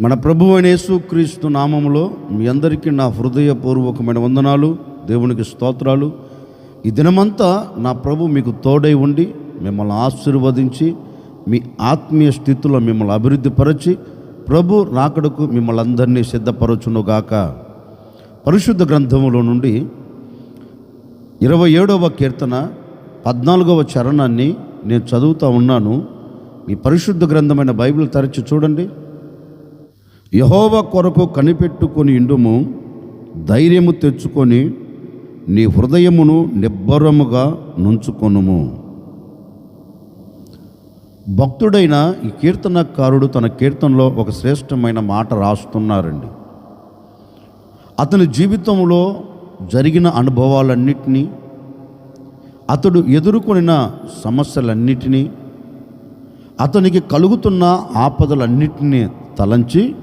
మన ప్రభు అనేసు క్రీస్తు నామములో మీ అందరికీ నా హృదయపూర్వకమైన వందనాలు దేవునికి స్తోత్రాలు. ఈ దినమంతా నా ప్రభు మీకు తోడై ఉండి మిమ్మల్ని ఆశీర్వదించి మీ ఆత్మీయ స్థితిలో మిమ్మల్ని అభివృద్ధిపరచి ప్రభు రాకడకు మిమ్మల్ని అందరినీ సిద్ధపరచునుగాక. పరిశుద్ధ గ్రంథములో నుండి ఇరవై ఏడవ కీర్తన పద్నాలుగవ చరణాన్ని నేను చదువుతూ ఉన్నాను. మీ పరిశుద్ధ గ్రంథమైన బైబిల్ తెరచి చూడండి. యహోవ కొరకు కనిపెట్టుకొని ఇండుము ధైర్యము తెచ్చుకొని నీ హృదయమును నిబ్బరముగా నుంచుకొనుము. భక్తుడైన ఈ కీర్తనకారుడు తన కీర్తనలో ఒక శ్రేష్టమైన మాట రాస్తున్నారండి. అతని జీవితంలో జరిగిన అనుభవాలన్నిటినీ అతడు ఎదుర్కొనిన సమస్యలన్నిటినీ అతనికి కలుగుతున్న ఆపదలన్నిటినీ తలంచి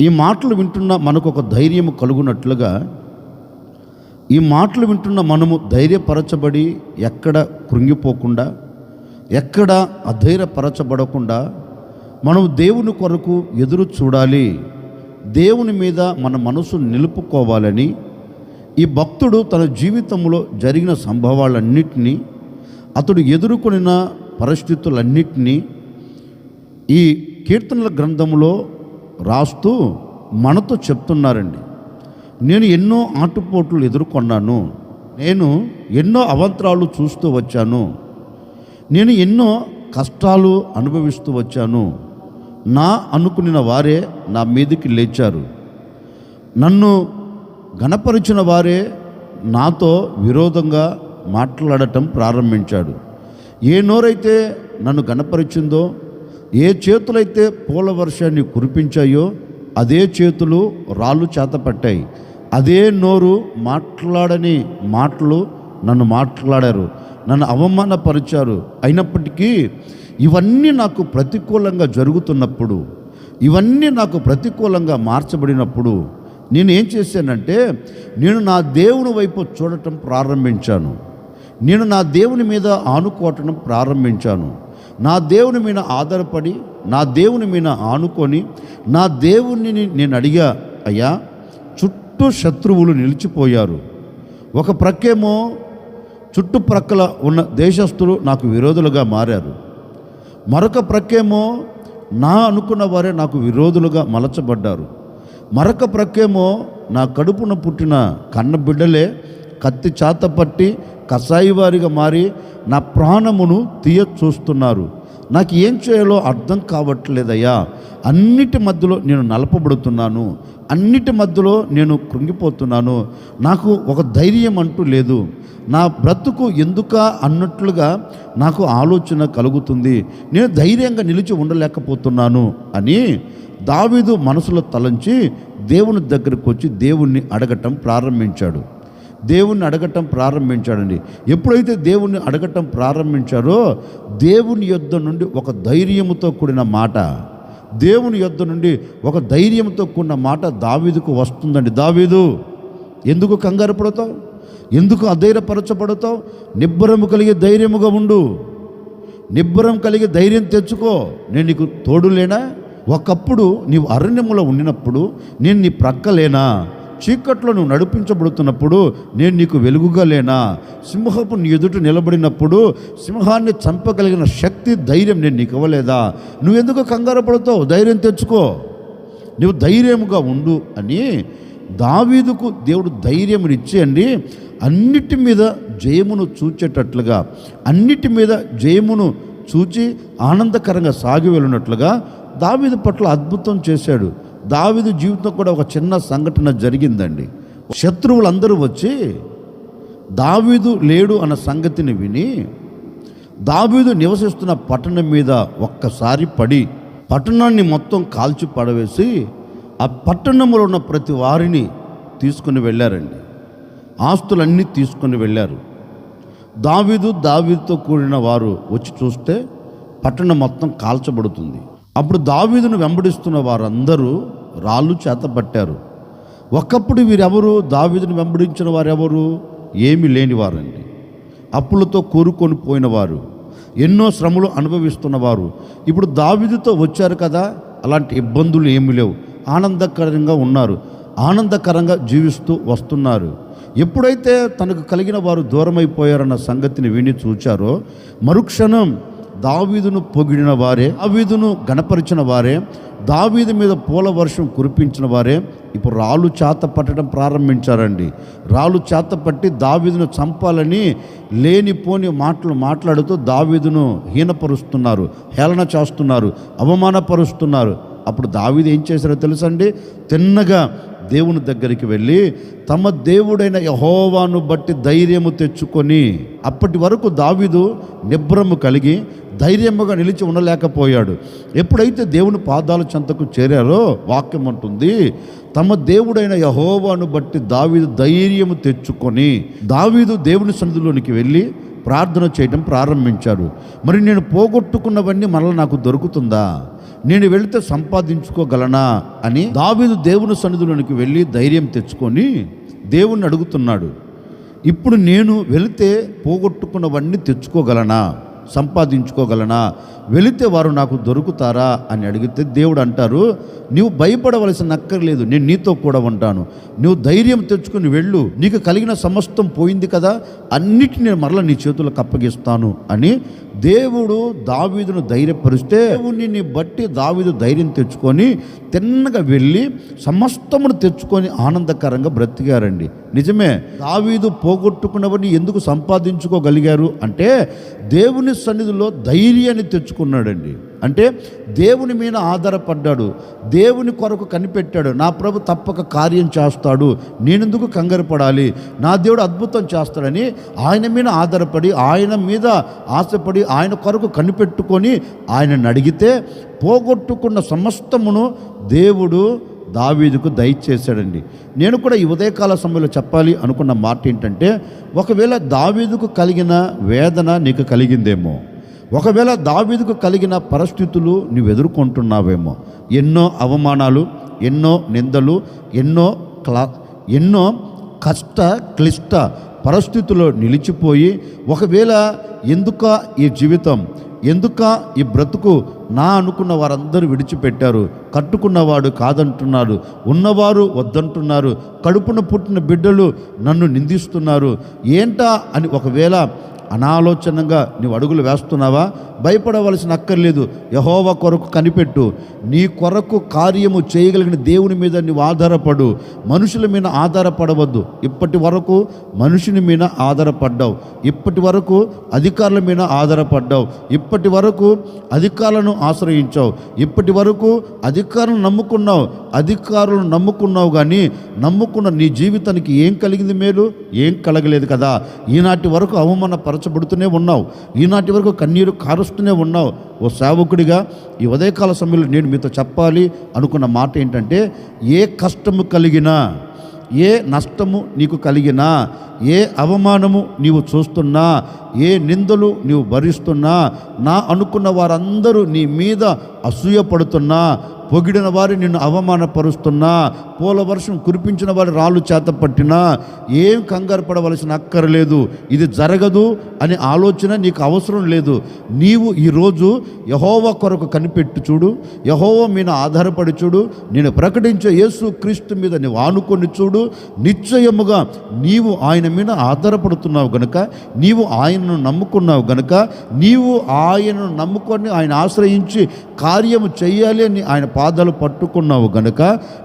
ఈ మాటలు వింటున్న మనకు ఒక ధైర్యం కలుగునట్లుగా ఈ మాటలు వింటున్న మనము ధైర్యపరచబడి ఎక్కడ కృంగిపోకుండా ఎక్కడ అధైర్యపరచబడకుండా మనం దేవుని కొరకు ఎదురు చూడాలి. దేవుని మీద మన మనసు నిలుపుకోవాలని ఈ భక్తుడు తన జీవితంలో జరిగిన సంభవాలన్నిటినీ అతడు ఎదుర్కొనిన పరిస్థితులన్నిటినీ ఈ కీర్తనల గ్రంథంలో రాస్తూ మనతో చెప్తున్నారండి. నేను ఎన్నో ఆటుపోట్లు ఎదుర్కొన్నాను. నేను ఎన్నో అవంతరాలు చూస్తూ వచ్చాను. నేను ఎన్నో కష్టాలు అనుభవిస్తూ వచ్చాను. నా అనుకున్న వారే నా మీదకి లేచారు. నన్ను గణపరిచిన వారే నాతో విరోధంగా మాట్లాడటం ప్రారంభించాడు. ఏ నోరైతే నన్ను గణపరిచిందో ఏ చేతులైతే పూల వర్షాన్ని కురిపించాయో అదే చేతులు రాళ్ళు చేతపట్టాయి. అదే నోరు మాట్లాడని మాటలు నన్ను మాట్లాడారు నన్ను అవమానపరిచారు. అయినప్పటికీ ఇవన్నీ నాకు ప్రతికూలంగా జరుగుతున్నప్పుడు ఇవన్నీ నాకు ప్రతికూలంగా మార్చబడినప్పుడు నేను ఏం చేశానంటే నేను నా దేవుని వైపు చూడటం ప్రారంభించాను. నేను నా దేవుని మీద ఆనుకోవటం ప్రారంభించాను. నా దేవుని మీద ఆధారపడి నా దేవుని మీద ఆనుకొని నా దేవుణ్ణి నేను అడిగా అయ్యా చుట్టూ శత్రువులు నిలిచిపోయారు. ఒక ప్రక్కేమో చుట్టుప్రక్కల ఉన్న దేశస్తులు నాకు విరోధులుగా మారారు. మరొక ప్రక్కేమో నా అనుకున్న వారే నాకు విరోధులుగా మలచబడ్డారు. మరొక ప్రక్కేమో నా కడుపున పుట్టిన కన్న బిడ్డలే కత్తి చాత పట్టి కసాయి వారిగా మారి నా ప్రాణమును తీయ చూస్తున్నారు. నాకు ఏం చేయాలో అర్థం కావట్లేదయ్యా. అన్నిటి మధ్యలో నేను నలపబడుతున్నాను. అన్నిటి మధ్యలో నేను కృంగిపోతున్నాను. నాకు ఒక ధైర్యం అంటూ లేదు. నా బ్రతుకు ఎందుక అన్నట్లుగా నాకు ఆలోచన కలుగుతుంది. నేను ధైర్యంగా నిలిచి ఉండలేకపోతున్నాను అని దావీదు మనసులో తలంచి దేవుని దగ్గరకు వచ్చి దేవుణ్ణి అడగటం ప్రారంభించాడు. దేవుణ్ణి అడగటం ప్రారంభించాడండి. ఎప్పుడైతే దేవుణ్ణి అడగటం ప్రారంభించారో దేవుని యొద్ద నుండి ఒక ధైర్యముతో కూడిన మాట. దేవుని యొద్ద నుండి ఒక ధైర్యంతో కూడిన మాట దావీదుకు వస్తుందండి. దావీదు ఎందుకు కంగారు పడతావు? ఎందుకు అధైర్యపరచబడతావు? నిబ్బరము కలిగి ధైర్యముగా ఉండు. నిబ్బరం కలిగి ధైర్యం తెచ్చుకో. నేను నీకు తోడులేనా ఒకప్పుడు నీవు అరణ్యములో ఉండినప్పుడు నేను నీ ప్రక్కలేనా చీకట్లో నువ్వు నడిపించబడుతున్నప్పుడు నేను నీకు వెలుగుగా లేనా? సింహపు నీ ఎదుట నిలబడినప్పుడు సింహాన్ని చంపగలిగిన శక్తి ధైర్యం నేను నీకు ఇవ్వలేదా? నువ్వెందుకు కంగారు పడతావు? ధైర్యం తెచ్చుకో. నువ్వు ధైర్యముగా ఉండు అని దావీదుకు దేవుడు ధైర్యం అండి అన్నిటి మీద జయమును చూచేటట్లుగా అన్నిటి మీద జయమును చూచి ఆనందకరంగా సాగి వెళ్ళినట్లుగా దావీదు పట్ల అద్భుతం చేశాడు. దావీదు జీవితం కూడా ఒక చిన్న సంఘటన జరిగిందండి. శత్రువులందరూ వచ్చి దావీదు లేడు అన్న సంగతిని విని దావీదు నివసిస్తున్న పట్టణం మీద ఒక్కసారి పడి పట్టణాన్ని మొత్తం కాల్చి పడవేసి ఆ పట్టణంలో ఉన్న ప్రతి వారిని తీసుకుని వెళ్ళారండి. ఆస్తులన్నీ తీసుకొని వెళ్ళారు. దావీదు దావీదుతో కూడిన వారు వచ్చి చూస్తే పట్టణం మొత్తం కాల్చబడుతుంది. అప్పుడు దావీదును వెంబడిస్తున్న వారందరూ రాళ్ళు చేత పట్టారు. ఒకప్పుడు వీరెవరు? దావీదును వెంబడించిన వారెవరు? ఏమి లేనివారండి. అప్పులతో కోరుకొని పోయినవారు. ఎన్నో శ్రమలు అనుభవిస్తున్నవారు. ఇప్పుడు దావీదుతో వచ్చారు కదా? అలాంటి ఇబ్బందులు ఏమీ లేవు. ఆనందకరంగా ఉన్నారు. ఆనందకరంగా జీవిస్తూ వస్తున్నారు. ఎప్పుడైతే తనకు కలిగిన వారు దూరమైపోయారన్న సంగతిని విని చూచారో మరుక్షణం దావీదును పొగిడిన వారే దావీదును గణపరిచిన వారే దావీదు మీద పూల వర్షం కురిపించిన వారే ఇప్పుడు రాళ్ళు చేత పట్టడం ప్రారంభించారండి. రాళ్ళు చేత పట్టి దావీదును చంపాలని లేనిపోని మాటలు మాట్లాడుతూ దావీదును హీనపరుస్తున్నారు హేళన చేస్తున్నారు అవమానపరుస్తున్నారు. అప్పుడు దావీదు ఏం చేశారో తెలుసండి? తిన్నగా దేవుని దగ్గరికి వెళ్ళి తమ దేవుడైన యహోవాను బట్టి ధైర్యము తెచ్చుకొని అప్పటి వరకు దావీదు నిబ్రము కలిగి ధైర్యముగా నిలిచి ఉండలేకపోయాడు. ఎప్పుడైతే దేవుని పాదాల చెంతకు చేరారో వాక్యం అంటుంది తమ దేవుడైన యహోవాను బట్టి దావీదు ధైర్యము తెచ్చుకొని దావీదు దేవుని సన్నిధిలోనికి వెళ్ళి ప్రార్థన చేయడం ప్రారంభించాడు. మరి నేను పోగొట్టుకున్నవన్నీ మరలా నాకు దొరుకుతుందా? నేను వెళితే సంపాదించుకోగలనా? అని దావీదు దేవుని సన్నిధిలోనికి వెళ్ళి ధైర్యం తెచ్చుకొని దేవుణ్ణి అడుగుతున్నాడు. ఇప్పుడు నేను వెళితే పోగొట్టుకున్నవన్నీ తెచ్చుకోగలనా? సంపాదించుకోగలనా? వెళితే వారు నాకు దొరుకుతారా? అని అడిగితే దేవుడు అంటారు నీవు భయపడవలసిన అక్కర్లేదు నేను నీతో కూడా ఉంటాను. నువ్వు ధైర్యం తెచ్చుకుని వెళ్ళు నీకు కలిగిన సమస్తం పోయింది కదా అన్నిటిని నేను మరలా నీ చేతులకు అప్పగిస్తాను అని దేవుడు దావీదును ధైర్యపరిస్తే దేవుని బట్టి దావీదు ధైర్యం తెచ్చుకొని తిన్నగా వెళ్ళి సమస్తమును తెచ్చుకొని ఆనందకరంగా బ్రతికారండి. నిజమే దావీదు పోగొట్టుకున్నవని ఎందుకు సంపాదించుకోగలిగారు? అంటే దేవుని సన్నిధిలో ధైర్యాన్ని తెచ్చుకున్నాడండి. అంటే దేవుని మీద ఆధారపడ్డాడు. దేవుని కొరకు కనిపెట్టాడు. నా ప్రభు తప్పక కార్యం చేస్తాడు. నేనెందుకు కంగారు పడాలి? నా దేవుడు అద్భుతం చేస్తాడని ఆయన మీద ఆధారపడి ఆయన మీద ఆశపడి ఆయన కొరకు కనిపెట్టుకొని ఆయనను అడిగితే పోగొట్టుకున్న సమస్తమును దేవుడు దావీదుకు దయచేశాడండి నేను కూడా ఈ ఉదయకాల సమయంలో చెప్పాలి అనుకున్న మాట ఏంటంటే ఒకవేళ దావీదుకు కలిగిన వేదన నీకు కలిగిందేమో ఒకవేళ దావీదుకు కలిగిన పరిస్థితులు నువ్వు ఎదుర్కొంటున్నావేమో ఎన్నో అవమానాలు ఎన్నో నిందలు ఎన్నో క్లా ఎన్నో కష్ట క్లిష్ట పరిస్థితుల్లో నిలిచిపోయి ఒకవేళ ఎందుక ఈ జీవితం ఎందుక ఈ బ్రతుకు నా అనుకున్న వారందరూ విడిచిపెట్టారు. కట్టుకున్నవాడు కాదంటున్నారు ఉన్నవారు వద్దంటున్నారు. కడుపున పుట్టిన బిడ్డలు నన్ను నిందిస్తున్నారు. ఏంటా అని ఒకవేళ అనాలోచనంగా నువ్వు అడుగులు వేస్తున్నావా? భయపడవలసిన అక్కర్లేదు. యహోవ కొరకు కనిపెట్టు. నీ కొరకు కార్యము చేయగలిగిన దేవుని మీద నీవు ఆధారపడు. మనుషుల మీద ఆధారపడవద్దు. ఇప్పటి వరకు మనుషుని మీద ఆధారపడ్డావు. ఇప్పటి వరకు అధికారుల మీద ఆధారపడ్డావు. ఇప్పటి వరకు అధికారులను ఆశ్రయించావు. ఇప్పటి వరకు అధికారులను నమ్ముకున్నావు. అధికారులను నమ్ముకున్నావు కానీ నమ్ముకున్న నీ జీవితానికి ఏం కలిగింది మేలు? ఏం కలగలేదు కదా. ఈనాటి వరకు అవమానపరచబడుతూనే ఉన్నావు. ఈనాటి వరకు కన్నీరు కారుస్తూనే ఉన్నావు. ఓ సేవకుడిగా ఈ ఉదయకాల సమయంలో నేను మీతో చెప్పాలి అనుకున్న మాట ఏంటంటే ఏ కష్టము కలిగినా ఏ నష్టము నీకు కలిగినా ఏ అవమానము నీవు చూస్తున్నా ఏ నిందలు నీవు భరిస్తున్నా నా అనుకున్న వారందరూ నీ మీద అసూయపడుతున్నా పొగిడిన వారు నిన్ను అవమానపరుస్తున్నా పూల వర్షం కురిపించిన వారి రాళ్ళు చేత పట్టినా ఏం కంగారు పడవలసిన అక్కర్లేదు. ఇది జరగదు అనే ఆలోచన నీకు అవసరం లేదు. నీవు ఈరోజు యహోవ కొరకు కనిపెట్టు చూడు. యహోవ మీద ఆధారపడి చూడు. నేను ప్రకటించే యేసు క్రీస్తు మీద నీవు ఆనుకొని చూడు. నిశ్చయముగా నీవు ఆయన మీద ఆధారపడుతున్నావు గనుక నీవు ఆయనను నమ్ముకున్నావు గనుక నీవు ఆయనను నమ్ముకొని ఆయన ఆశ్రయించి కార్యము చేయాలి అని ఆయన పాదాలు పట్టుకున్నావు గనుక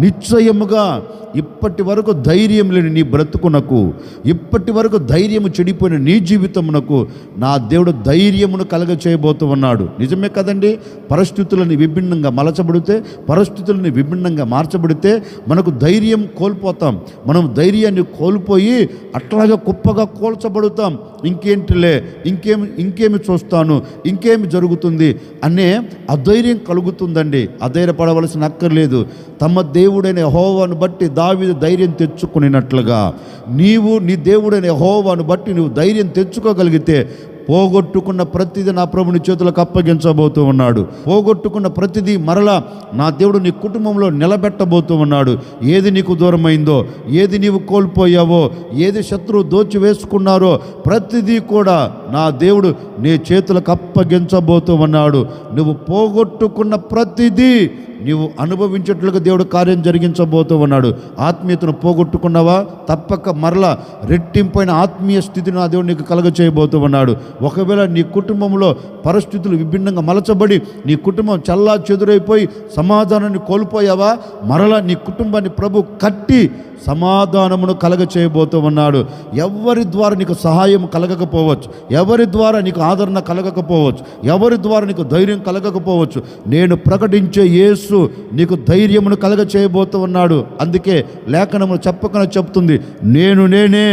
నిశ్చయముగా ఇప్పటి వరకు ధైర్యం లేని నీ బ్రతుకునకు ఇప్పటి వరకు ధైర్యము చెడిపోయిన నీ జీవితమునకు నా దేవుడు ధైర్యమును కలగ చేయబోతూ ఉన్నాడు. నిజమే కదండి? పరిస్థితులని విభిన్నంగా మలచబడితే పరిస్థితులని విభిన్నంగా మార్చబడితే మనకు ధైర్యం కోల్పోతాం. మనం ధైర్యాన్ని కోల్పోయి అట్లాగా కుప్పగా కోల్చబడుతాం. ఇంకేంటిలే? ఇంకేమి ఇంకేమి చూస్తాను? ఇంకేమి జరుగుతుంది? అనే అధైర్యం కలుగుతుందండి. అధైర్యపడవలసిన అక్కర్లేదు. తమ దేవుడైన హోవాను బట్టి దావిది ధైర్యం తెచ్చుకునేటట్లుగా నీవు నీ దేవుడైన హోవాను బట్టి నువ్వు ధైర్యం తెచ్చుకోగలిగితే పోగొట్టుకున్న ప్రతిదీ నా ప్రభుని చేతులకు అప్పగించబోతూ ఉన్నాడు. పోగొట్టుకున్న ప్రతిదీ మరలా నా దేవుడు నీ కుటుంబంలో నిలబెట్టబోతూ ఉన్నాడు ఏది నీకు దూరమైందో ఏది నీవు కోల్పోయావో ఏది శత్రువు దోచి వేసుకున్నారో ప్రతిదీ కూడా నా దేవుడు నీ చేతులకు అప్పగించబోతూ ఉన్నాడు. నువ్వు పోగొట్టుకున్న ప్రతిదీ నీవు అనుభవించేట్లుగా దేవుడు కార్యం జరిగించబోతూ ఉన్నాడు. ఆత్మీయతను పోగొట్టుకున్నావా? తప్పక మరలా రెట్టింపైన ఆత్మీయ స్థితిని ఆ దేవుడు నీకు కలగ చేయబోతూ ఉన్నాడు. ఒకవేళ నీ కుటుంబంలో పరిస్థితులు విభిన్నంగా మలచబడి నీ కుటుంబం చల్లా చెదురైపోయి సమాధానాన్ని కోల్పోయావా? మరలా నీ కుటుంబాన్ని ప్రభు కట్టి సమాధానమును కలగ చేయబోతూ ఉన్నాడు. ఎవరి ద్వారా నీకు సహాయం కలగకపోవచ్చు? ఎవరి ద్వారా నీకు ఆదరణ కలగకపోవచ్చు? ఎవరి ద్వారా నీకు ధైర్యం కలగకపోవచ్చు? నేను ప్రకటించే యేసు నీకు ధైర్యమును కలగ చేయబోతూ ఉన్నాడు. అందుకే లేఖనము చెప్పకుండా చెప్తుంది నేను నేనే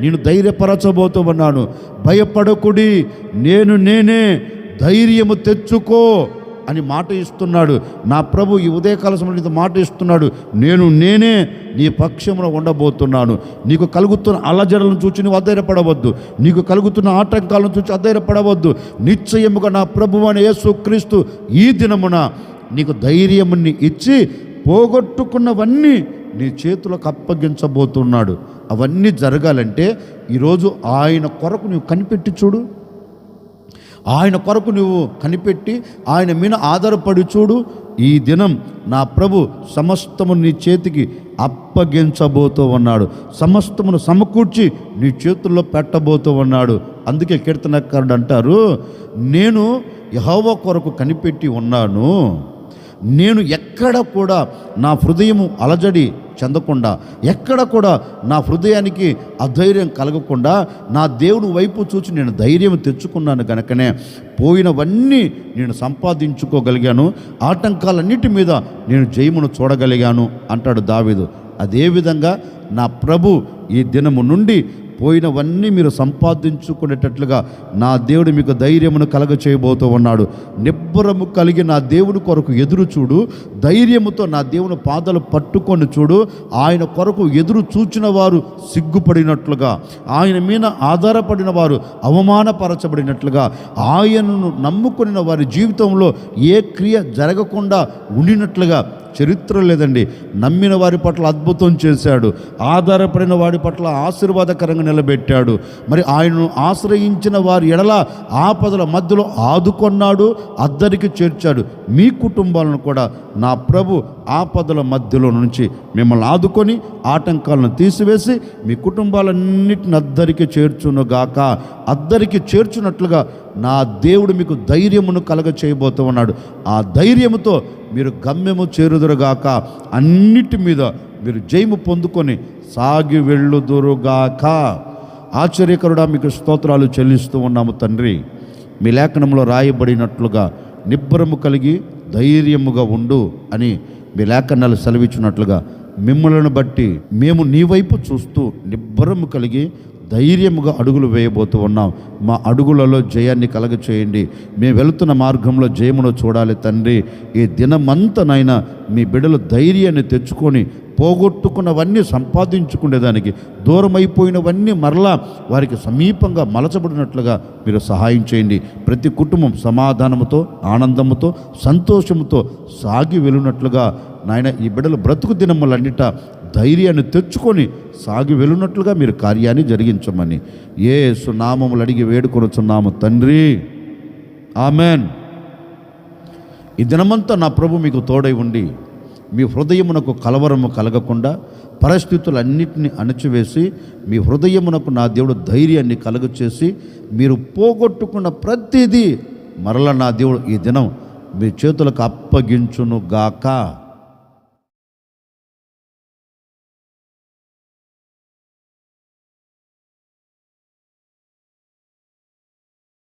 నేను ధైర్యపరచబోతూ ఉన్నాను. భయపడకుడి నేను నేనే ధైర్యము తెచ్చుకో అని మాట ఇస్తున్నాడు. నా ప్రభు ఈ ఉదయకాల సమయంలో మాట ఇస్తున్నాడు. నేను నేనే నీ పక్షమున ఉండబోతున్నాను. నీకు కలుగుతున్న అలజడలను చూచి నువ్వు అధైర్యపడవద్దు. నీకు కలుగుతున్న ఆటంకాలను చూచి అధైర్యపడవద్దు. నిశ్చయముగా నా ప్రభు అని యేసుక్రీస్తు ఈ దినమున నీకు ధైర్యముని ఇచ్చి పోగొట్టుకున్నవన్నీ నీ చేతులకు అప్పగించబోతున్నాడు. అవన్నీ జరగాలంటే ఈరోజు ఆయన కొరకు నువ్వు కనిపెట్టి చూడు. ఆయన కొరకు నువ్వు కనిపెట్టి ఆయన మీద ఆధారపడి చూడు. ఈ దినం నా ప్రభు సమస్తము నీ చేతికి అప్పగించబోతూ ఉన్నాడు. సమస్తమును సమకూర్చి నీ చేతుల్లో పెట్టబోతూ ఉన్నాడు. అందుకే కీర్తనకారుడు అంటారు నేను యహోవ కొరకు కనిపెట్టి ఉన్నాను. నేను ఎక్కడ కూడా నా హృదయము అలజడి చెందకుండా ఎక్కడ కూడా నా హృదయానికి అధైర్యం కలగకుండా నా దేవుడు వైపు చూచి నేను ధైర్యం తెచ్చుకున్నాను కనుకనే పోయినవన్నీ నేను సంపాదించుకోగలిగాను ఆటంకాలన్నిటి మీద నేను జయమును చూడగలిగాను అంటాడు దావీదు. అదేవిధంగా నా ప్రభు ఈ దినము నుండి పోయినవన్నీ మీరు సంపాదించుకునేటట్లుగా నా దేవుడు మీకు ధైర్యమును కలగ చేయబోతూ ఉన్నాడు. నిబ్బరము కలిగి నా దేవుని కొరకు ఎదురు చూడు. ధైర్యముతో నా దేవుని పాదలు పట్టుకొని చూడు. ఆయన కొరకు ఎదురు చూచిన వారు సిగ్గుపడినట్లుగా ఆయన మీద ఆధారపడిన వారు అవమానపరచబడినట్లుగా ఆయనను నమ్ముకున్న వారి జీవితంలో ఏ క్రియ జరగకుండా ఉండినట్లుగా చరిత్ర లేదండి. నమ్మిన వారి పట్ల అద్భుతం చేశాడు. ఆధారపడిన వారి పట్ల ఆశీర్వాదకరంగా నిలబెట్టాడు. మరి ఆయనను ఆశ్రయించిన వారి ఎడల ఆపదల మధ్యలో ఆదుకొన్నాడు అద్దరికి చేర్చాడు. మీ కుటుంబాలను కూడా నా ప్రభు ఆపదల మధ్యలో నుంచి మిమ్మల్ని ఆదుకొని ఆటంకాలను తీసివేసి మీ కుటుంబాలన్నిటిని అద్దరికి చేర్చునుగాక అద్దరికి చేర్చునట్లుగా నా దేవుడు మీకు ధైర్యమును కలగ చేయబోతూ ఉన్నాడు. ఆ ధైర్యముతో మీరు గమ్యము చేరుదురుగాక అన్నిటి మీద మీరు జయము పొందుకొని సాగి వెళ్ళుదురుగాక. ఆశ్చర్యకరుడా మీకు స్తోత్రాలు చెల్లిస్తూ ఉన్నాము తండ్రి. మీ లేఖనంలో రాయబడినట్లుగా నిబ్బరము కలిగి ధైర్యముగా ఉండు అని మీ లేఖనాలు సెలవిచ్చినట్లుగా మిమ్మలను బట్టి మేము నీ వైపు చూస్తూ నిబ్బరము కలిగి ధైర్యముగా అడుగులు వేయబోతూ ఉన్నాం. మా అడుగులలో జయాన్ని కలగ చేయండి మేము వెళుతున్న మార్గంలో జయమును చూడాలి తండ్రి. ఈ దినమంతనైనా మీ బిడ్డలు ధైర్యాన్ని తెచ్చుకొని పోగొట్టుకున్నవన్నీ సంపాదించుకునేదానికి దూరమైపోయినవన్నీ మరలా వారికి సమీపంగా మలచబడినట్లుగా మీరు సహాయం చేయండి. ప్రతి కుటుంబం సమాధానముతో ఆనందముతో సంతోషముతో సాగి వెళ్ళినట్లుగా నాయన ఈ బిడ్డలు బ్రతుకు దినములన్నిట ధైర్యాన్ని తెచ్చుకొని సాగి వెళ్ళినట్లుగా మీరు కార్యాన్ని జరిగించమని. ఏ సునామములు అడిగి వేడుకొనుచున్నాము తండ్రి. ఆమెన్. ఈ దినమంతా నా ప్రభు మీకు తోడై ఉండి మీ హృదయమునకు కలవరము కలగకుండా పరిస్థితులన్నింటినీ అణచివేసి మీ హృదయమునకు నా దేవుడు ధైర్యాన్ని కలుగచేసి మీరు పోగొట్టుకున్న ప్రతిదీ మరల నా దేవుడు ఈ దినం మీ చేతులకు అప్పగించును గాక